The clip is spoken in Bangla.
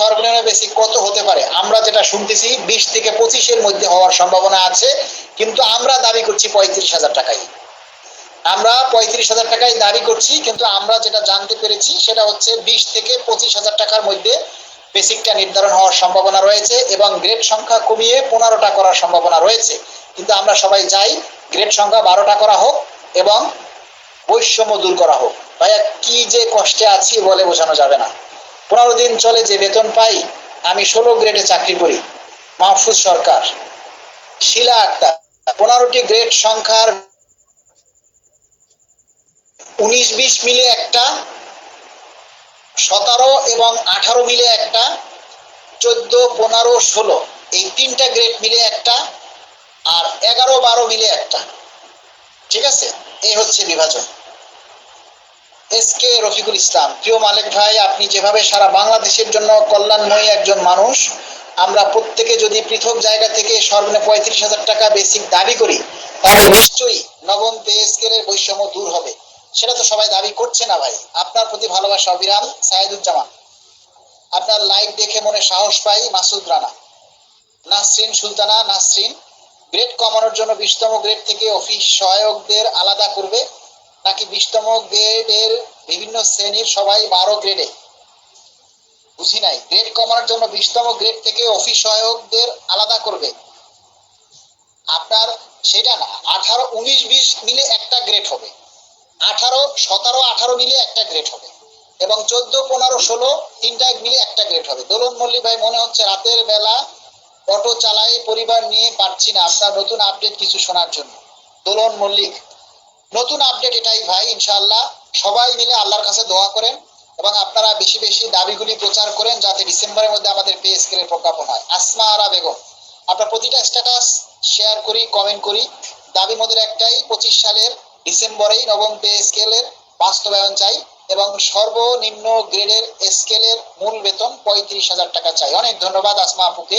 সর্বনিম্ন বেসিক কত হতে পারে? আমরা যেটা শুনতেছি, বিশ থেকে পঁচিশের মধ্যে হওয়ার সম্ভাবনা আছে, কিন্তু আমরা দাবি করছি পঁয়ত্রিশ হাজার টাকাই। আমরা পঁয়ত্রিশ হাজার টাকায় দাবি করছি, কিন্তু আমরা যেটা জানতে পেরেছি, সেটা হচ্ছে বিশ থেকে পঁচিশ হাজার টাকার মধ্যে বেসিকটা নির্ধারণ হওয়ার সম্ভাবনা রয়েছে এবং গ্রেড সংখ্যা কমিয়ে পনেরোটা করার সম্ভাবনা রয়েছে। কিন্তু আমরা সবাই চাই গ্রেড সংখ্যা বারোটা করা হোক এবং বৈষম্য দূর করা হোক। ভাইয়া, কি যে কষ্টে আছি বলে বোঝানো যাবে না। পনেরো দিন চলে যে বেতন পাই, আমি ষোলো গ্রেডে চাকরি করি। মাহফুজ সরকার, শিলা আক্তার, পনেরোটি গ্রেড সংখ্যার উনিশ বিশ মিলে একটা, সতেরো এবং আঠারো মিলে একটা, চোদ্দ, পনেরো, ষোলো, এই তিনটা গ্রেড মিলে একটা, আর এগারো, বারো মিলে একটা। ঠিক আছে? এই হচ্ছে বিভাজন। S K Rafiqul Islam. প্রিয় মালিক ভাই, আপনি যেভাবে সারা বাংলাদেশের জন্য কল্যাণময়ী একজন মানুষ, আমরা প্রত্যেকে যদি পৃথক জায়গা থেকে সর্বনিম্ন পঁয়ত্রিশ হাজার টাকা বেসিক দাবি করি, তাহলে নিশ্চয়ই নবম পে স্কেলের বৈষম্য দূর হবে। সেটা তো সবাই দাবি করছে না ভাই। আপনার প্রতি ভালোবাসা অবিরাম, সাইদুজ্জামান। আপনার লাইভ দেখে মনে সাহস পাই মাসুদ রানা। নাসরিন সুলতানা, নাসরিন। গ্রেড কমানোর জন্য বিশতম গ্রেড থেকে অফিস সহায়কদের আলাদা করবে। নাকি বিশতম গ্রেডের বিভিন্ন শ্রেণির সবাই বারো গ্রেডে? বুঝি নাই। গ্রেড কমানোর জন্য বিশতম গ্রেড থেকে অফিস সহায়কদের আলাদা করবে। আপনার সেটা না, আঠারো, উনিশ, বিশ মিলে একটা গ্রেড হবে। আঠারো, সতেরো, আঠারো মিলে একটা গ্রেড হবে। এবং চোদ্দ, পনেরো, ষোলো তিনটা মিলে একটা গ্রেড হবে। দোলন মল্লিক ভাই, মনে হচ্ছে রাতের বেলা অটো চালাই পরিবার নিয়ে পারছি না আপনার নতুন আপডেট কিছু শোনার জন্য। দোলন মল্লিক। নতুন আপডেট এটাই ভাই, ইনশাআল্লাহ। সবাই মিলে আল্লাহর কাছে দোয়া করেন এবং আপনারা বেশি বেশি দাবিগুলি প্রচার করেন যাতে ডিসেম্বরের মধ্যে আমাদের পে স্কেলের প্রজ্ঞাপন হয়। আসমা আরা বেগম, আপনার প্রতিটা স্ট্যাটাস শেয়ার করি কমেন্ট করি। দাবি মোদের একটাই, পঁচিশ সালের ডিসেম্বরেই নবম পে স্কেলের বাস্তবায়ন চাই এবং সর্বনিম্ন গ্রেডের স্কেলের মূল বেতন পঁয়ত্রিশ হাজার টাকা চাই। অনেক ধন্যবাদ আসমা আপুকে।